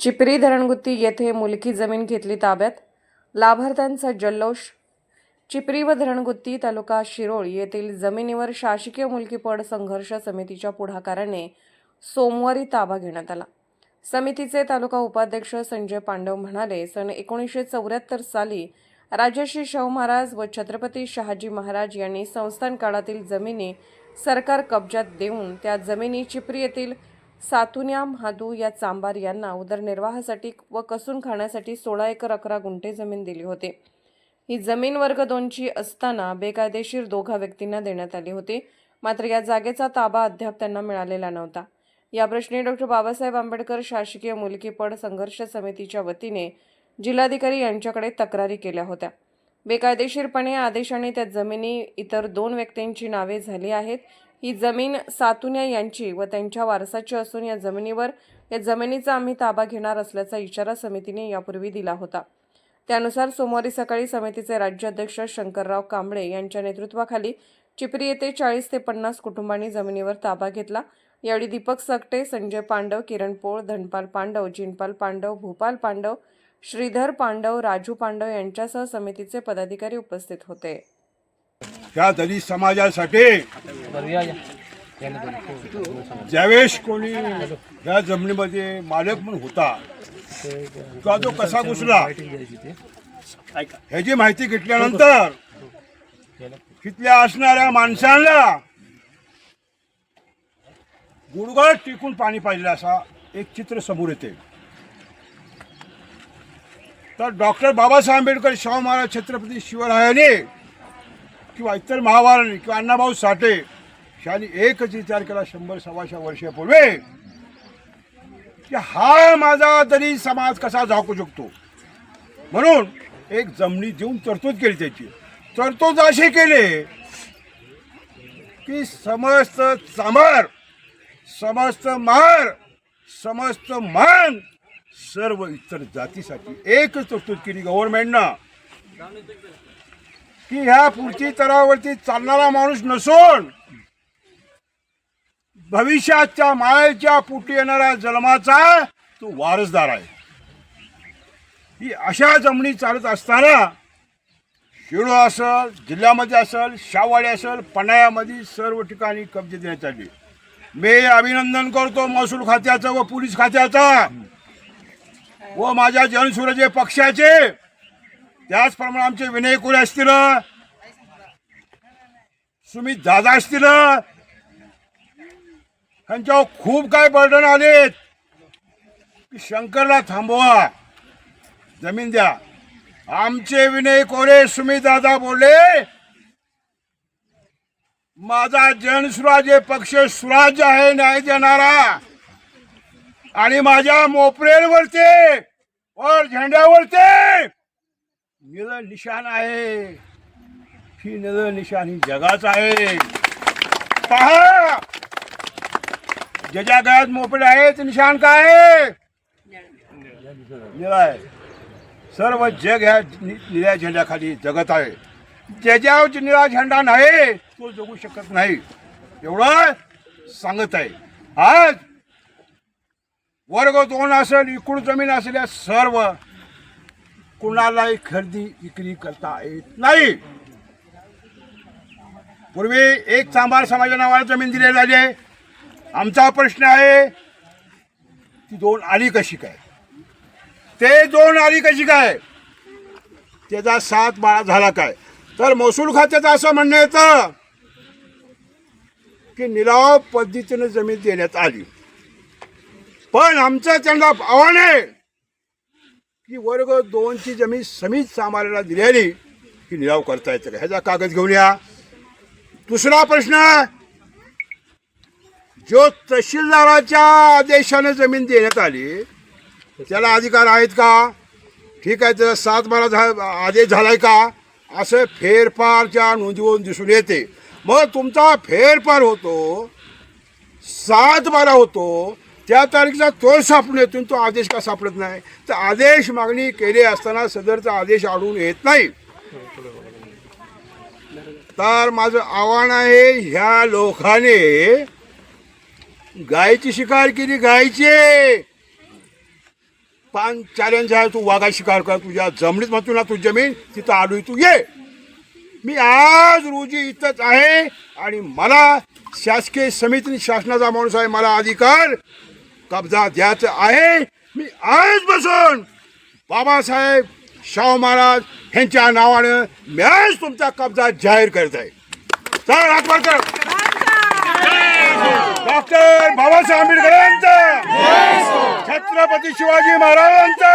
चिपरी धरणगुत्ती येथे मुलकी जमीन घेतली ताब्यात. लाभार्थ्यांचा जल्लोष. चिपरी व धरणगुत्ती तालुका शिरोळ येथील जमिनीवर शासकीय मुलकीपड संघर्ष समितीच्या पुढाकाराने सोमवारी ताबा घेण्यात आला. समितीचे तालुका उपाध्यक्ष संजय पांडव म्हणाले सन एकोणीसशे चौऱ्याहत्तर साली राजश्री शाहू महाराज व छत्रपती शहाजी महाराज यांनी संस्थान काळातील जमिनी सरकार कब्जात देऊन त्या जमिनी चिपरी येथील सातुन्या म्हादू या चांबार यांना उदरनिर्वाहासाठी व कसून खाण्यासाठी सोळा एकर अकरा गुंठे जमीन दिली होती. ही जमीन वर्ग दोनची असताना बेकायदेशीर दोघा व्यक्तींना देण्यात आली होती. मात्र या जागेचा ताबा अद्याप त्यांना मिळालेला नव्हता. या प्रश्नी डॉक्टर बाबासाहेब आंबेडकर शासकीय मुलकीपड संघर्ष समितीच्या वतीने जिल्हाधिकारी यांच्याकडे तक्रारी केल्या होत्या. बेकायदेशीरपणे आदेशाने त्या जमिनी इतर दोन व्यक्तींची नावे झाली आहेत. ही जमीन सातुन्या यांची व त्यांच्या वारसाची असून या जमिनीवर या जमिनीचा आम्ही ताबा घेणार असल्याचा इशारा समितीने यापूर्वी दिला होता. त्यानुसार सोमवारी सकाळी समितीचे राज्याध्यक्ष शंकरराव कांबळे यांच्या नेतृत्वाखाली चिपरी येथे चाळीस ते पन्नास कुटुंबांनी जमिनीवर ताबा घेतला. यावेळी दीपक सकटे संजय पांडव किरण पोळ धनपाल पांडव जिनपाल पांडव भूपाल पांडव श्रीधर पांडव राजू पांडव यांच्यासह समितीचे पदाधिकारी उपस्थित होते. त्या दलित समाजासाठी ज्यावेळेस कोणी या जमिनीमध्ये मालक म्हणून होता तो जो कसा घुसला ह्याची माहिती घेतल्यानंतर तिथल्या असणाऱ्या माणसांना गुडगड टिकून पाणी पाहिजे असा एक चित्र समोर येते. तर डॉक्टर बाबासाहेब आंबेडकर शाहू महाराज छत्रपती शिवरायाने किंवा इतर महाभारत किंवा अण्णाभाऊ साठे यांनी एकच विचार केला शंभर सव्वाशे वर्षापूर्वी की हा माझा तरी समाज कसा झाकू शकतो? म्हणून एक जमिनी देऊन तरतूद केली त्याची. तरतूद अशी केली की समस्त चांभार समस्त मार समस्त मान सर्व इतर जातीसाठी एकच तरतूद केली गव्हर्नमेंटनं. की ह्या पुढची तरावरती चालणारा माणूस नसून भविष्याच्या मायेच्या पोटी येणाऱ्या जन्माचा तो वारसदार आहे. ही अशा जमिनी चालत असताना शिरो असेल जिल्ह्यामध्ये असेल शावाडी असेल पन्हाळ्यामध्ये सर्व ठिकाणी कब्जे देण्यात आली. मी अभिनंदन करतो महसूल खात्याचं व पोलीस खात्याचा व माझ्या जनसुराजे पक्षाचे. त्याचप्रमाणे आमचे विनय कोरे असतील सुमित दादा असतील त्यांच्यावर खूप काय बर्डन आलेत. की शंकरला थांबवा. जमीन द्या. आमचे विनय कोरे सुमित दादा बोलले माझा जनसुराजे पक्ष सुराज्य आहे न्याय देणारा. आणि माझ्या मोपरेवरचे वर झेंड्यावरती निळ निशाण आहे. ही निळ निशाण ही जगाच आहे. पहा! ज्याच्या गळ्यात मोपेड आहे ते निशाण काय आहे? आहे. सर्व जग ह्या नि- निळ्या झेंड्याखाली जगत आहे. ज्याच्यावर निळा झेंडा नाही तो जगू शकत नाही. एवढं सांगत आहे. आज वर्ग दोन असेल इकडून जमीन असलेल्या सर्व कुणालाही खरेदी विक्री करता येत नाही. पूर्वी एक चांभार समाजा नावाला जमीन दिली झाली आहे आमचा प्रश्न आहे ती दोन आली कशी काय? ते दोन आली कशी काय? त्याचा सात बाळा झाला काय? तर महसूल खात्याचं असं म्हणणं येतं की निलाव पद्धतीने जमीन देण्यात आली. पण आमचं त्यांना आव्हान आहे की वर्ग दोनची जमीन समित सामाराला दिलेली की निराव करता येतं का? ह्याचा कागद घेऊन या. दुसरा प्रश्न जो तहसीलदाराच्या आदेशाने जमीन देण्यात आली त्याला अधिकार आहेत का? ठीक आहे त्याचा सात बारा झा आदेश झालाय का? असं फेरफारच्या नोंदीवरून दिसून येते. मग तुमचा फेरफार होतो सात बारा होतो त्या तारखेचा तोल सापडून येतो तो आदेश का सापडत नाही? तर आदेश मागणी केली असताना सदरचा आदेश आढळून येत नाही. तर माझं आव्हान आहे ह्या लोकाने गायची शिकार केली गायचे! पान चॅलेंज आहे तू वाघा शिकार कर तुझ्या जमिनीत म्हणतो ना तू जमीन तिथं आलोय तू ये! मी आज रोजी इथंच आहे आणि मला शासकीय समिती शासनाचा माणूस आहे मला अधिकार कब्जा द्यायचा आहे. मी आज बसून. बाबासाहेब शाहू महाराज यांच्या नावानं मी आज तुमचा कब्जा जाहीर करत आहे. चला आठवडकर डॉक्टर बाबासाहेब आंबेडकरांचा. छत्रपती शिवाजी महाराजांचा.